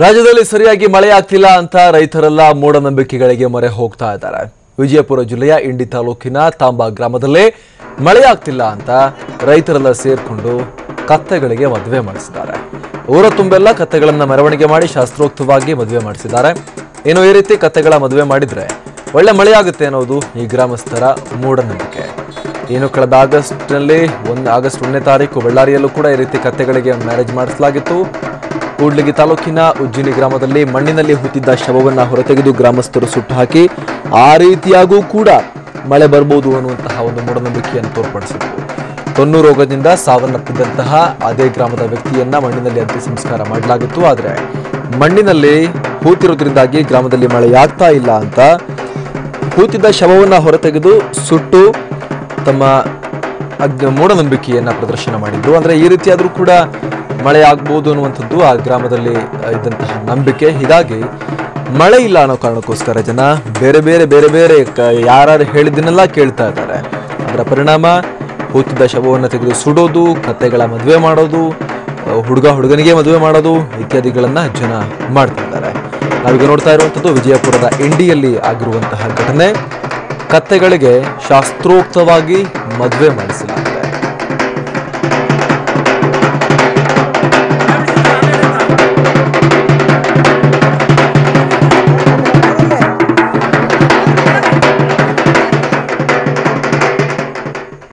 ರಾಜ್ಯದಲ್ಲಿ ಸರಿಯಾಗಿ ಮಳೆ ಆಗ್ತಿಲ್ಲ ಅಂತ ರೈತರೆಲ್ಲ ಮೂಢನಂಬಿಕೆಗಳಿಗೆ ಮೊರೆ ಹೋಗ್ತಾ ಇದ್ದಾರೆ. ವಿಜಯಪುರ ಜಿಲ್ಲೆಯ ಇಂಡಿ ತಾಲೂಕಿನ ತಾಂಬಾ ಗ್ರಾಮದಲ್ಲೇ ಮಳೆ ಆಗ್ತಿಲ್ಲ ಅಂತ ರೈತರೆಲ್ಲ ಸೇರ್ಕೊಂಡು ಕತ್ತೆಗಳಿಗೆ ಮದುವೆ ಮಾಡಿಸಿದ್ದಾರೆ. ಊರ ತುಂಬೆಲ್ಲ ಕತ್ತೆಗಳನ್ನ ಮೆರವಣಿಗೆ ಮಾಡಿ ಶಾಸ್ತ್ರೋಕ್ತವಾಗಿ ಮದುವೆ ಮಾಡಿಸಿದ್ದಾರೆ. ಇನ್ನು ಈ ರೀತಿ ಕತ್ತೆಗಳ ಮದುವೆ ಮಾಡಿದ್ರೆ ಒಳ್ಳೆ ಮಳೆ ಆಗುತ್ತೆ ಅನ್ನೋದು ಈ ಗ್ರಾಮಸ್ಥರ ಮೂಢನಂಬಿಕೆ. ಏನು ಕಳೆದ ಆಗಸ್ಟ್ನಲ್ಲಿ ಒಂದು ಆಗಸ್ಟ್ ಒಂದನೇ ತಾರೀಕು, ಬಳ್ಳಾರಿಯಲ್ಲೂ ಕೂಡ ಈ ರೀತಿ ಕತ್ತೆಗಳಿಗೆ ಮ್ಯಾರೇಜ್ ಮಾಡಿಸಲಾಗಿತ್ತು. ಕೂಡ್ಲಿಗಿ ತಾಲೂಕಿನ ಉಜ್ಜಿನಿ ಗ್ರಾಮದಲ್ಲಿ ಮಣ್ಣಿನಲ್ಲಿ ಹೂತಿದ್ದ ಶವವನ್ನ ಹೊರತೆಗೆದು ಗ್ರಾಮಸ್ಥರು ಸುಟ್ಟು ಹಾಕಿ ಆ ರೀತಿಯಾಗೂ ಕೂಡ ಮಳೆ ಬರ್ಬೋದು ಅನ್ನುವಂತಹ ಒಂದು ಮೂಢನಂಬಿಕೆಯನ್ನು ತೋರ್ಪಡಿಸಿದರು. ತೊನ್ನು ರೋಗದಿಂದ ಸಾವನ್ನಪ್ಪಿದ್ದಂತಹ ಅದೇ ಗ್ರಾಮದ ವ್ಯಕ್ತಿಯನ್ನ ಮಣ್ಣಿನಲ್ಲಿ ಅಂತ್ಯ ಸಂಸ್ಕಾರ ಮಾಡಲಾಗಿತ್ತು. ಆದರೆ ಮಣ್ಣಿನಲ್ಲಿ ಹೂತಿರೋದ್ರಿಂದಾಗಿ ಗ್ರಾಮದಲ್ಲಿ ಮಳೆಯಾಗ್ತಾ ಇಲ್ಲ ಅಂತ ಹೂತಿದ್ದ ಶವವನ್ನು ಹೊರತೆಗೆದು ಸುಟ್ಟು ತಮ್ಮ ಮೂಢನಂಬಿಕೆಯನ್ನ ಪ್ರದರ್ಶನ ಮಾಡಿದ್ರು ಅಂದ್ರೆ ಈ ರೀತಿಯಾದರೂ ಕೂಡ ಮಳೆ ಆಗ್ಬೋದು ಅನ್ನುವಂಥದ್ದು ಆ ಗ್ರಾಮದಲ್ಲಿ ಇದ್ದಂತಹ ನಂಬಿಕೆ. ಹೀಗಾಗಿ ಮಳೆ ಇಲ್ಲ ಅನ್ನೋ ಕಾರಣಕ್ಕೋಸ್ಕರ ಜನ ಬೇರೆ ಬೇರೆ ಬೇರೆ ಬೇರೆ ಯಾರು ಹೇಳಿದ್ದನ್ನೆಲ್ಲ ಕೇಳ್ತಾ ಇದ್ದಾರೆ. ಅದರ ಪರಿಣಾಮ ಹೂತಿದ್ದ ಶವವನ್ನು ತೆಗೆದು ಸುಡೋದು, ಕತ್ತೆಗಳ ಮದುವೆ ಮಾಡೋದು, ಹುಡುಗ ಹುಡುಗನಿಗೆ ಮದುವೆ ಮಾಡೋದು ಇತ್ಯಾದಿಗಳನ್ನು ಜನ ಮಾಡ್ತಾ ಇದ್ದಾರೆ. ನಾವೀಗ ನೋಡ್ತಾ ಇರುವಂಥದ್ದು ವಿಜಯಪುರದ ಇಂಡಿಯಲ್ಲಿ ಆಗಿರುವಂತಹ ಘಟನೆ. ಕತ್ತೆಗಳಿಗೆ ಶಾಸ್ತ್ರೋಕ್ತವಾಗಿ ಮದುವೆ ಮಾಡಿಸಿಲ್ಲ